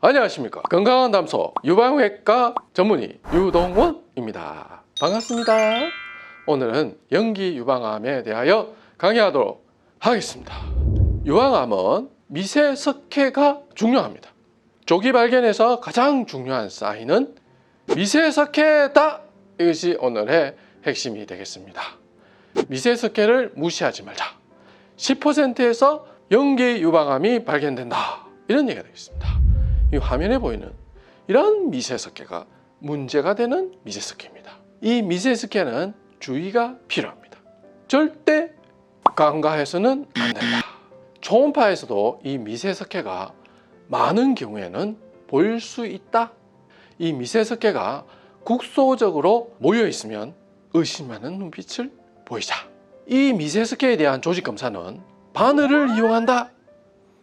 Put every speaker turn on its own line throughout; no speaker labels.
안녕하십니까. 건강한 담소 유방외과 전문의 유동원입니다. 반갑습니다. 오늘은 연기 유방암에 대하여 강의하도록 하겠습니다. 유방암은 미세 석회가 중요합니다. 조기 발견에서 가장 중요한 사인은 미세 석회다! 이것이 오늘의 핵심이 되겠습니다. 미세 석회를 무시하지 말자. 10%에서 연기 유방암이 발견된다. 이런 얘기가 되겠습니다 이 화면에 보이는 이런 미세석회가 문제가 되는 미세석회입니다. 이 미세석회는 주의가 필요합니다. 절대 간과해서는 안 된다. 초음파에서도 이 미세석회가 많은 경우에는 보일 수 있다. 이 미세석회가 국소적으로 모여 있으면 의심하는 눈빛을 보이자. 이 미세석회에 대한 조직 검사는 바늘을 이용한다.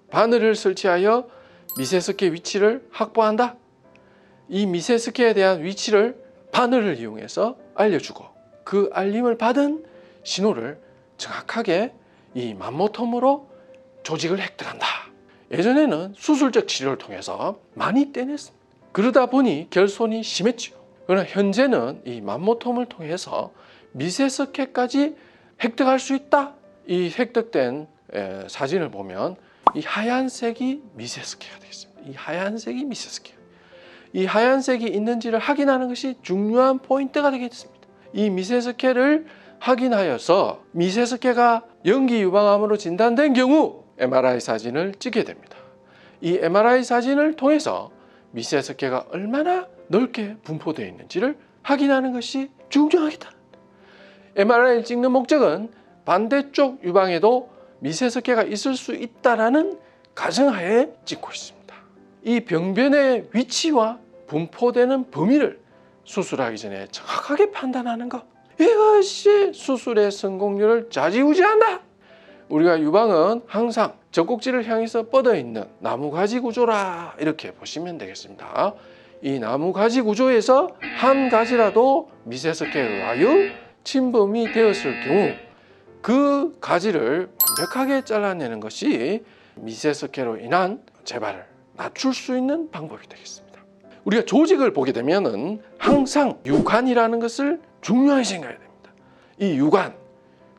바늘을 설치하여 미세석회 위치를 확보한다. 이 미세석회에 대한 위치를 바늘을 이용해서 알려주고 그 알림을 받은 신호를 정확하게 이 맘모톰으로 조직을 획득한다. 예전에는 수술적 치료를 통해서 많이 떼냈습니다. 그러다 보니 결손이 심했지요. 그러나 현재는 이 맘모톰을 통해서 미세석회까지 획득할 수 있다. 이 획득된 에, 사진을 보면 이 하얀색이 미세스케가 되겠습니다. 이 하얀색이 미세스케. 이 하얀색이 있는지를 확인하는 것이 중요한 포인트가 되겠습니다. 이 미세스케를 확인하여서 미세스케가 연기 유방암으로 진단된 경우 MRI 사진을 찍게 됩니다. 이 MRI 사진을 통해서 미세스케가 얼마나 넓게 분포되어 있는지를 확인하는 것이 중요하겠다. MRI를 찍는 목적은 반대쪽 유방에도 미세석회가 있을 수 있다라는 가정하에 찍고 있습니다. 이 병변의 위치와 분포되는 범위를 수술하기 전에 정확하게 판단하는 것 이것이 수술의 성공률을 좌지우지한다. 우리가 유방은 항상 젖꼭지를 향해서 뻗어 있는 나무 가지 구조라 이렇게 보시면 되겠습니다. 이 나무 가지 구조에서 한 가지라도 미세석회에 의하여 침범이 되었을 경우 그 가지를 완벽하게 잘라내는 것이 미세석회로 인한 재발을 낮출 수 있는 방법이 되겠습니다. 우리가 조직을 보게 되면은 항상 유관이라는 것을 중요하게 생각해야 됩니다. 이 유관,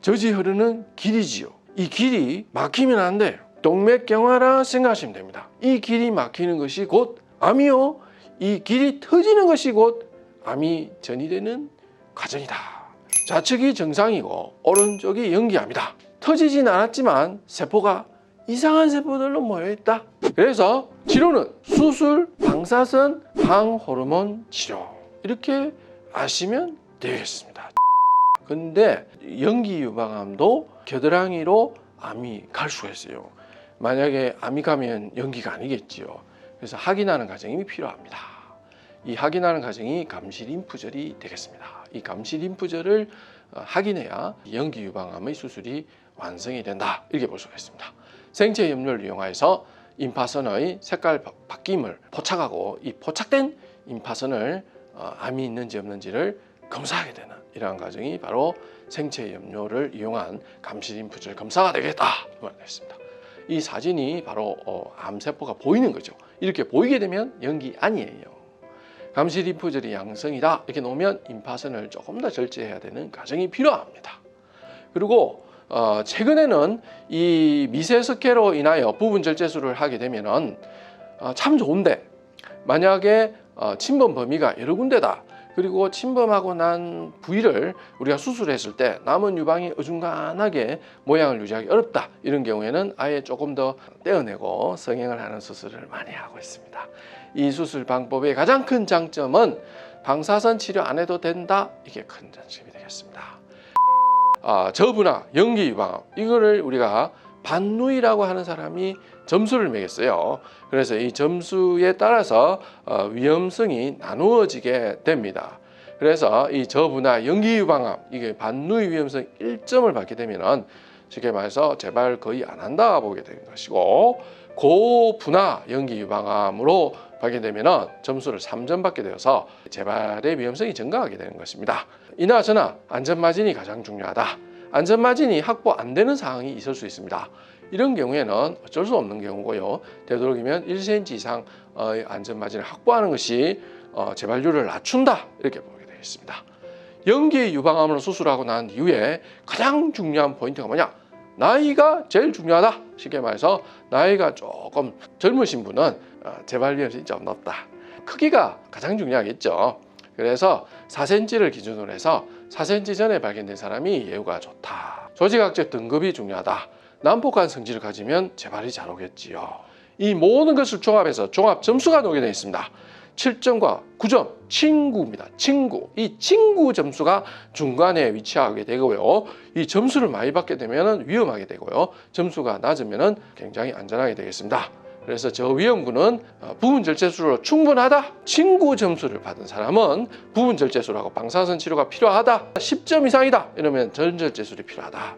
젖이 흐르는 길이지요. 이 길이 막히면 안 돼요. 동맥경화라 생각하시면 됩니다. 이 길이 막히는 것이 곧 암이요. 이 길이 터지는 것이 곧 암이 전이되는 과정이다. 좌측이 정상이고 오른쪽이 연기암이다. 터지진 않았지만 세포가 이상한 세포들로 모여 있다. 그래서 치료는 수술, 방사선, 항호르몬 치료 이렇게 아시면 되겠습니다. 근데 연기 유방암도 겨드랑이로 암이 갈 수가 있어요. 만약에 암이 가면 연기가 아니겠지요. 그래서 확인하는 과정이 필요합니다. 이 확인하는 과정이 감시 림프절이 되겠습니다. 이 감시 림프절을 어, 확인해야 연기 유방암의 수술이 완성이 된다. 이렇게 볼 수가 있습니다. 생체 염료를 이용해서 임파선의 색깔 바- 바뀜을 포착하고 이 포착된 임파선을 어, 암이 있는지 없는지를 검사하게 되는 이러한 과정이 바로 생체 염료를 이용한 감시 림프절 검사가 되겠다. 말했습니다. 이 사진이 바로 어, 암세포가 보이는 거죠. 이렇게 보이게 되면 연기 아니에요. 감시 림프절이 양성이다 이렇게 놓으면 임파선을 조금 더 절제해야 되는 과정이 필요합니다. 그리고 어, 최근에는 이 미세석회로 인하여 부분 절제술을 하게 되면은 어, 참 좋은데 만약에 어, 침범 범위가 여러 군데다 그리고 침범하고 난 부위를 우리가 수술했을 때 남은 유방이 어중간하게 모양을 유지하기 어렵다 이런 경우에는 아예 조금 더 떼어내고 성형을 하는 수술을 많이 하고 있습니다. 이 수술 방법의 가장 큰 장점은 방사선 치료 안 해도 된다 이게 큰 장점이 되겠습니다. 아, 저부나 연기 유방암 이거를 우리가 반누이라고 하는 사람이 점수를 매겼어요. 그래서 이 점수에 따라서 어, 위험성이 나누어지게 됩니다. 그래서 이 저부나 연기 유방암 이게 반누이 위험성 1점을 받게 되면은 쉽게 말해서 재발 거의 안 한다 보게 되는 것이고 고부나 연기 유방암으로 받게 되면은 점수를 3점 받게 되어서 재발의 위험성이 증가하게 되는 것입니다. 이나 저나 안전마진이 가장 중요하다. 안전마진이 확보 안 되는 상황이 있을 수 있습니다. 이런 경우에는 어쩔 수 없는 경우고요. 되도록이면 1cm 이상 의 안전 마진을 확보하는 것이 어, 재발률을 낮춘다 이렇게 보게 되겠습니다. 연기 유방암으로 수술하고 난 이후에 가장 중요한 포인트가 뭐냐? 나이가 제일 중요하다. 쉽게 말해서 나이가 조금 젊으신 분은 어, 재발 위험이 좀 높다. 크기가 가장 중요하겠죠. 그래서 4cm를 기준으로 해서 4cm 전에 발견된 사람이 예후가 좋다. 조직학적 등급이 중요하다. 난폭한 성질을 가지면 재발이 잘 오겠지요. 이 모든 것을 종합해서 종합 점수가 나오게 되어 있습니다. 7점과 9점 친구입니다. 친구. 이 친구 점수가 중간에 위치하게 되고요. 이 점수를 많이 받게 되면 위험하게 되고요. 점수가 낮으면 굉장히 안전하게 되겠습니다. 그래서 저 위험군은 어, 부분 절제술로 충분하다. 친구 점수를 받은 사람은 부분 절제술하고 방사선 치료가 필요하다. 10점 이상이다. 이러면 전절제술이 필요하다.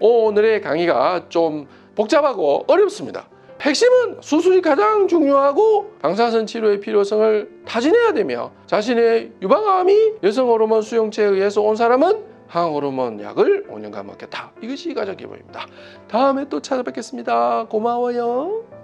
오늘의 강의가 좀 복잡하고 어렵습니다. 핵심은 수술이 가장 중요하고 방사선 치료의 필요성을 타진해야 되며 자신의 유방암이 여성 호르몬 수용체에 의해서 온 사람은 항호르몬 약을 5년간 먹겠다. 이것이 가장 기본입니다. 다음에 또 찾아뵙겠습니다. 고마워요.